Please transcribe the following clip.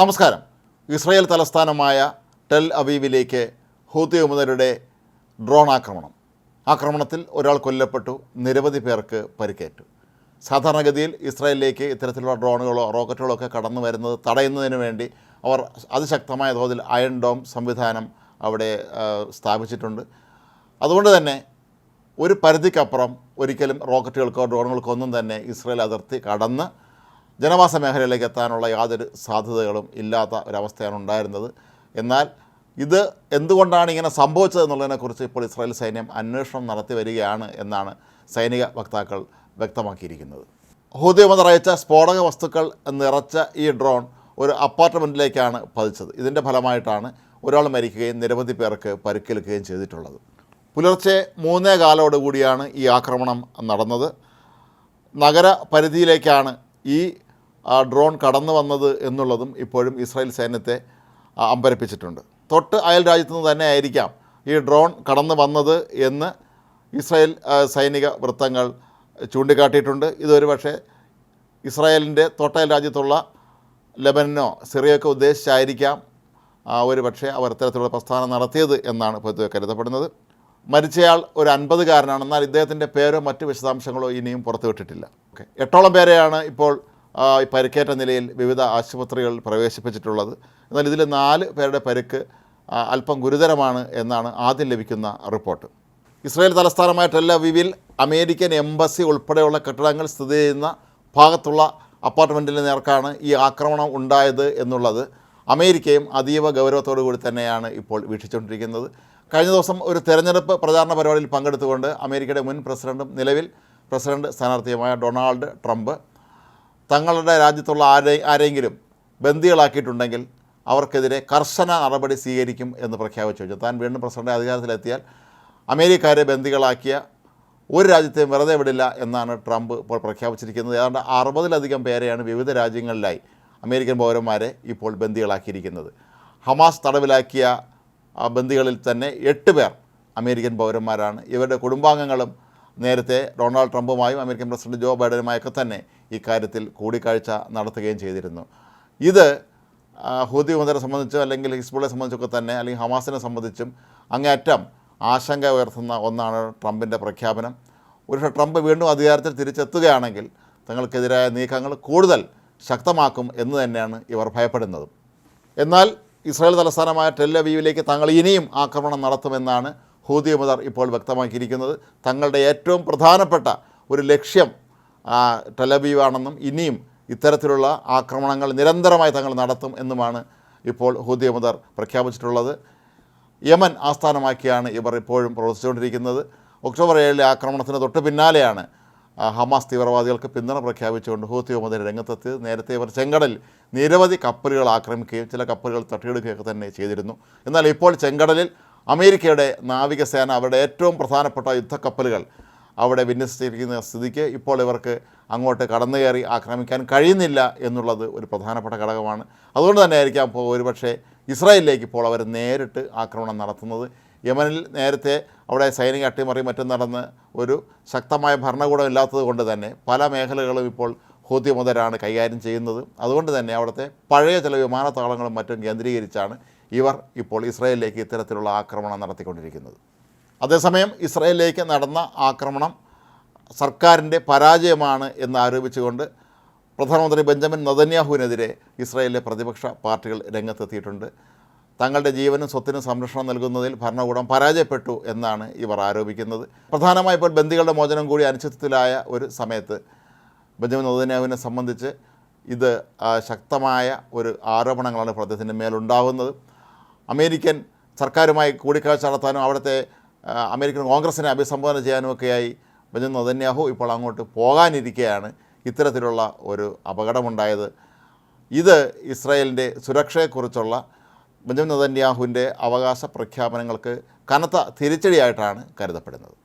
നമസ്കാരം. ഇസ്രായേൽ തലസ്ഥാനമായ ടെൽ അവീവിലേക്ക് ഹൂത്തി വിമതരുടെ ഡ്രോൺ ആക്രമണം. ആക്രമണത്തിൽ ഒരാൾ കൊല്ലപ്പെട്ടു നിരവധി പേർക്ക് പരിക്കേറ്റു. സാധാരണഗതിയിൽ ഇസ്രായേലിലേക്ക് ഇത്തരത്തിലുള്ള ഡ്രോണുകളോ റോക്കറ്റുകളോ ഒക്കെ കടന്നു വരുന്നത് തടയുന്നതിന് വേണ്ടി അവർ അതിശക്തമായ തോതിൽ അയൺ ഡോം സംവിധാനം അവിടെ സ്ഥാപിച്ചിട്ടുണ്ട്. അതുകൊണ്ട് തന്നെ ഒരു പരിധിക്കപ്പുറം ഒരിക്കലും റോക്കറ്റുകൾക്കോ ഡ്രോണുകൾക്കോ ഒന്നും തന്നെ ഇസ്രായേൽ അതിർത്തി കടന്ന് ജനവാസ മേഖലയിലേക്ക് എത്താനുള്ള യാതൊരു സാധ്യതകളും ഇല്ലാത്ത ഒരവസ്ഥയാണ് ഉണ്ടായിരുന്നത്. എന്നാൽ ഇത് എന്തുകൊണ്ടാണ് ഇങ്ങനെ സംഭവിച്ചത് എന്നുള്ളതിനെക്കുറിച്ച് ഇപ്പോൾ ഇസ്രായേൽ സൈന്യം അന്വേഷണം നടത്തി വരികയാണ് എന്നാണ് സൈനിക വക്താക്കൾ വ്യക്തമാക്കിയിരിക്കുന്നത്. ഹൂദ്യമതർ അയച്ച സ്ഫോടക വസ്തുക്കൾ നിറച്ച ഈ ഡ്രോൺ ഒരു അപ്പാർട്ട്മെന്റിലേക്കാണ് പതിച്ചത്. ഇതിന്റെ ഫലമായിട്ടാണ് ഒരാൾ മരിക്കുകയും നിരവധി പേർക്ക് പരിക്കേൽക്കുകയും ചെയ്തിട്ടുള്ളത്. പുലർച്ചെ മൂന്നേ കാലോടുകൂടിയാണ് ഈ ആക്രമണം നടന്നത്. നഗര പരിധിയിലേക്കാണ് ഈ ഡ്രോൺ കടന്നു വന്നത് എന്നുള്ളതും ഇപ്പോഴും ഇസ്രായേൽ സൈന്യത്തെ അമ്പരപ്പിച്ചിട്ടുണ്ട്. തൊട്ട് അയൽ രാജ്യത്തു നിന്ന് തന്നെ ആയിരിക്കാം ഈ ഡ്രോൺ കടന്നു വന്നത് എന്ന് ഇസ്രായേൽ സൈനിക വൃത്തങ്ങൾ ചൂണ്ടിക്കാട്ടിയിട്ടുണ്ട്. ഇതൊരു പക്ഷേ ഇസ്രായേലിന്റെ തൊട്ടയൽ രാജ്യത്തുള്ള ലെബനനോ സിറിയൊക്കെ ഉദ്ദേശിച്ചായിരിക്കാം ആ, ഒരു പക്ഷേ അവർ ഇത്തരത്തിലുള്ള പ്രസ്ഥാനം നടത്തിയത് എന്നാണ് പൊതുവെ കരുതപ്പെടുന്നത്. മരിച്ചയാൾ ഒരു അൻപതുകാരനാണ് എന്നാൽ ഇദ്ദേഹത്തിന്റെ പേരോ മറ്റ് വിശദാംശങ്ങളോ ഇനിയും പുറത്തുവിട്ടിട്ടില്ല. ഓക്കെ. എട്ടോളം പേരെയാണ് ഇപ്പോൾ ആ, പരിക്കേറ്റ നിലയിൽ വിവിധ ആശുപത്രികളിൽ പ്രവേശിപ്പിച്ചിട്ടുള്ളത്. എന്നാൽ ഇതിൽ നാല് പേരുടെ പരുക്ക് അല്പം ഗുരുതരമാണ് എന്നാണ് ആദ്യം ലഭിക്കുന്ന റിപ്പോർട്ട്. ഇസ്രായേൽ തലസ്ഥാനമായ ടെല്ലവിവിൽ അമേരിക്കൻ എംബസി ഉൾപ്പെടെയുള്ള കെട്ടിടങ്ങൾ സ്ഥിതി ചെയ്യുന്ന ഭാഗത്തുള്ള അപ്പാർട്ട്മെന്റിന് നേർക്കാണ് ഈ ആക്രമണം ഉണ്ടായത് എന്നുള്ളത് അമേരിക്കയും അതീവ ഗൗരവത്തോടു കൂടി തന്നെയാണ് ഇപ്പോൾ വീക്ഷിച്ചുകൊണ്ടിരിക്കുന്നത്. കഴിഞ്ഞ ദിവസം ഒരു തെരഞ്ഞെടുപ്പ് പ്രചാരണ പരിപാടിയിൽ പങ്കെടുത്തുകൊണ്ട് അമേരിക്കയുടെ മുൻ പ്രസിഡന്റും നിലവിൽ പ്രസിഡന്റ് സ്ഥാനാർത്ഥിയുമായ ഡൊണാൾഡ് ട്രംപ് തങ്ങളുടെ രാജ്യത്തുള്ള ആരെ ആരെങ്കിലും ബന്ദികളാക്കിയിട്ടുണ്ടെങ്കിൽ അവർക്കെതിരെ കർശന നടപടി സ്വീകരിക്കും എന്ന് പ്രഖ്യാപിച്ചു. വെച്ചു താൻ വീണ്ടും പ്രസിഡന്റ് അധികാരത്തിലെത്തിയാൽ അമേരിക്കക്കാരെ ബന്ദികളാക്കിയ ഒരു രാജ്യത്തെയും വെറുതെ വിടില്ല എന്നാണ് ട്രംപ് ഇപ്പോൾ പ്രഖ്യാപിച്ചിരിക്കുന്നത്. ഏതാണ്ട് അറുപതിലധികം പേരെയാണ് വിവിധ രാജ്യങ്ങളിലായി അമേരിക്കൻ പൗരന്മാരെ ഇപ്പോൾ ബന്ദികളാക്കിയിരിക്കുന്നത്. ഹമാസ് തടവിലാക്കിയ ബന്ദികളിൽ തന്നെ എട്ട് പേർ അമേരിക്കൻ പൗരന്മാരാണ്. ഇവരുടെ കുടുംബാംഗങ്ങളും നേരത്തെ ഡൊണാൾഡ് ട്രംപുമായും അമേരിക്കൻ പ്രസിഡന്റ് ജോ ബൈഡനുമായൊക്കെ തന്നെ ഇക്കാര്യത്തിൽ കൂടിക്കാഴ്ച നടത്തുകയും ചെയ്തിരുന്നു. ഇത് ഹൂതി വിമതരെ സംബന്ധിച്ചോ അല്ലെങ്കിൽ ഹിസ്ബുള്ളെ സംബന്ധിച്ചൊക്കെ തന്നെ അല്ലെങ്കിൽ ഹമാസിനെ സംബന്ധിച്ചും അങ്ങേയറ്റം ആശങ്ക ഉയർത്തുന്ന ഒന്നാണ് ട്രംപിന്റെ പ്രഖ്യാപനം. ഒരുപക്ഷെ ട്രംപ് വീണ്ടും അധികാരത്തിൽ തിരിച്ചെത്തുകയാണെങ്കിൽ തങ്ങൾക്കെതിരായ നീക്കങ്ങൾ കൂടുതൽ ശക്തമാക്കും എന്ന് തന്നെയാണ് ഇവർ ഭയപ്പെടുന്നത്. എന്നാൽ ഇസ്രായേൽ തലസ്ഥാനമായ ടെല്ലവീവിലേക്ക് തങ്ങൾ ഇനിയും ആക്രമണം നടത്തുമെന്നാണ് ഹൂതി മുതർ ഇപ്പോൾ വ്യക്തമാക്കിയിരിക്കുന്നത്. തങ്ങളുടെ ഏറ്റവും പ്രധാനപ്പെട്ട ഒരു ലക്ഷ്യം ആ, ടെലവീവാണെന്നും ഇനിയും ഇത്തരത്തിലുള്ള ആക്രമണങ്ങൾ നിരന്തരമായി തങ്ങൾ നടത്തും എന്നുമാണ് ഇപ്പോൾ ഹൂതി മുദർ പ്രഖ്യാപിച്ചിട്ടുള്ളത്. യമൻ ആസ്ഥാനമാക്കിയാണ് ഇവർ ഇപ്പോഴും പ്രവർത്തിച്ചുകൊണ്ടിരിക്കുന്നത്. ഒക്ടോബർ ഏഴിലെ ആക്രമണത്തിന് തൊട്ട് പിന്നാലെയാണ് ഹമാസ് തീവ്രവാദികൾക്ക് പിന്തുണ പ്രഖ്യാപിച്ചുകൊണ്ട് ഹൂത്തി മുതൽ രംഗത്തെത്തിയത്. നേരത്തെ ഇവർ ചെങ്കടൽ നിരവധി കപ്പലുകൾ ആക്രമിക്കുകയും ചില കപ്പലുകൾ തട്ടിയെടുക്കുകയൊക്കെ തന്നെ ചെയ്തിരുന്നു. എന്നാൽ ഇപ്പോൾ ചെങ്കടലിൽ അമേരിക്കയുടെ നാവികസേന അവരുടെ ഏറ്റവും പ്രധാനപ്പെട്ട യുദ്ധക്കപ്പലുകൾ അവിടെ വിന്യസിച്ചിരിക്കുന്ന സ്ഥിതിക്ക് ഇപ്പോൾ ഇവർക്ക് അങ്ങോട്ട് കടന്നു കയറി ആക്രമിക്കാൻ കഴിയുന്നില്ല എന്നുള്ളത് ഒരു പ്രധാനപ്പെട്ട ഘടകമാണ്. അതുകൊണ്ട് തന്നെ ആയിരിക്കാം ഇപ്പോൾ ഒരുപക്ഷെ ഇസ്രായേലിലേക്ക് ഇപ്പോൾ അവർ നേരിട്ട് ആക്രമണം നടത്തുന്നത്. യമനിൽ നേരത്തെ അവിടെ സൈനിക അട്ടിമറി മറ്റും നടന്ന് ഒരു ശക്തമായ ഭരണകൂടം ഇല്ലാത്തത് കൊണ്ട് തന്നെ പല മേഖലകളും ഇപ്പോൾ ഹോദ്യ മുതലാണ് കൈകാര്യം ചെയ്യുന്നത്. അതുകൊണ്ട് തന്നെ അവിടുത്തെ പഴയ ചില വിമാനത്താവളങ്ങളും മറ്റും കേന്ദ്രീകരിച്ചാണ് ഇവർ ഇപ്പോൾ ഇസ്രായേലിലേക്ക് ഇത്തരത്തിലുള്ള ആക്രമണം നടത്തിക്കൊണ്ടിരിക്കുന്നത്. അതേസമയം ഇസ്രയേലിലേക്ക് നടന്ന ആക്രമണം സർക്കാരിന്റെ പരാജയമാണ് എന്ന് ആരോപിച്ചുകൊണ്ട് പ്രധാനമന്ത്രി ബെഞ്ചമിൻ നദന്യാഹുവിനെതിരെ ഇസ്രായേലിലെ പ്രതിപക്ഷ പാർട്ടികൾ രംഗത്തെത്തിയിട്ടുണ്ട്. തങ്ങളുടെ ജീവനും സ്വത്തിനും സംരക്ഷണം നൽകുന്നതിൽ ഭരണകൂടം പരാജയപ്പെട്ടു എന്നാണ് ഇവർ ആരോപിക്കുന്നത്. പ്രധാനമായി ഇപ്പോൾ ബന്ദികളുടെ മോചനം കൂടി അനിശ്ചിതത്തിലായ ഒരു സമയത്ത് ബെഞ്ചമിൻ നദന്യാഹുവിനെ സംബന്ധിച്ച് ഇത് ശക്തമായ ഒരു ആരോപണങ്ങളാണ് പ്രദേശത്തിന്റെ മേലുണ്ടാകുന്നത് അമേരിക്കൻ സർക്കാരുമായി കൂടിക്കാഴ്ച നടത്താനും അവിടുത്തെ അമേരിക്കൻ കോൺഗ്രസിനെ അഭിസംബോധന ചെയ്യാനുമൊക്കെയായി ബെഞ്ചമിൻ നദന്യാഹു ഇപ്പോൾ അങ്ങോട്ട് പോകാനിരിക്കെയാണ് ഇത്തരത്തിലുള്ള ഒരു അപകടമുണ്ടായത്. ഇത് ഇസ്രായേലിന്റെ സുരക്ഷയെക്കുറിച്ചുള്ള ബെഞ്ചമിൻ നദന്യാഹുവിന്റെ അവകാശ പ്രഖ്യാപനങ്ങൾക്ക് കനത്ത തിരിച്ചടിയായിട്ടാണ് കരുതപ്പെടുന്നത്.